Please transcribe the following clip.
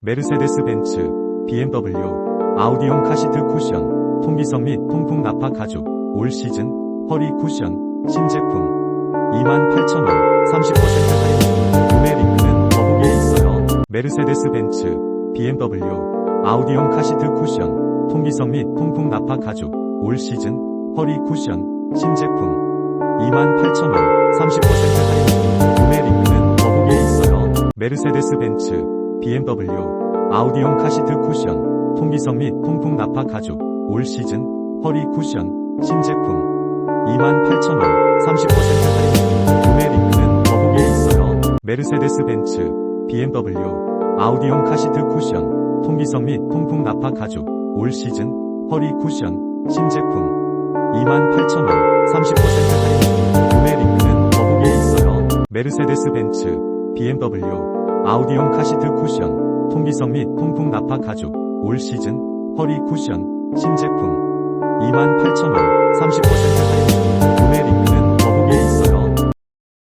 메르세데스 벤츠, BMW, 아우디용 카시트 쿠션, 통기성 및 통풍 나파 가죽, 올 시즌, 허리 쿠션, 신제품, 28,000원, 30% 할인, 구매 링크는 더보기에 있어요. 메르세데스 벤츠, BMW, 아우디용 카시트 쿠션, 통기성 및 통풍 나파 가죽, 올 시즌, 허리 쿠션, 신제품, 28,000원, 30% 할인, 구매 링크는 더보기에 있어요. 메르세데스 벤츠, BMW, 아우디용 카시트 쿠션, 통기성 및 통풍 나파 가죽, 올 시즌, 허리 쿠션, 신제품, 28,000원, 30% 할인, 구매 링크는 더보기에 있어요. 메르세데스 벤츠, BMW, 아우디용 카시트 쿠션, 통기성 및 통풍 나파 가죽, 올 시즌, 허리 쿠션, 신제품, 28,000원, 30% 할인, 구매 링크는 더보기에 있어요. 메르세데스 벤츠, BMW, 아우디용 카시트 쿠션, 통기성 및 통풍 나파 가죽, 올 시즌, 허리 쿠션, 신제품, 28,000원, 30%